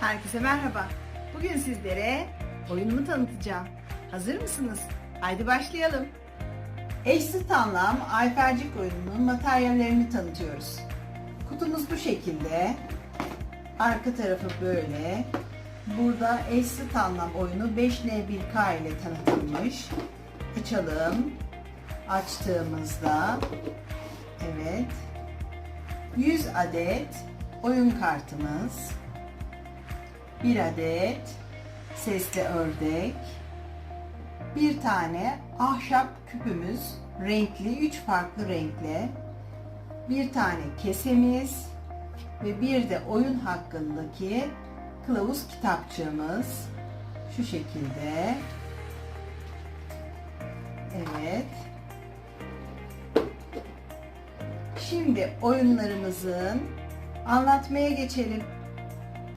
Herkese merhaba. Bugün sizlere oyunumu tanıtacağım. Hazır mısınız? Haydi başlayalım. Eşsiz anlam Ayfercik oyununun materyallerini tanıtıyoruz. Kutumuz bu şekilde. Arka tarafı böyle. Burada eşsiz anlam oyunu 5N1K ile tanıtılmış. Açalım. Açtığımızda evet 100 adet oyun kartımız, bir adet sesli ördek, bir tane ahşap küpümüz, renkli, üç farklı renkle, bir tane kesemiz ve bir de oyun hakkındaki kılavuz kitapçığımız şu şekilde. Evet. Şimdi oyunlarımızın anlatmaya geçelim.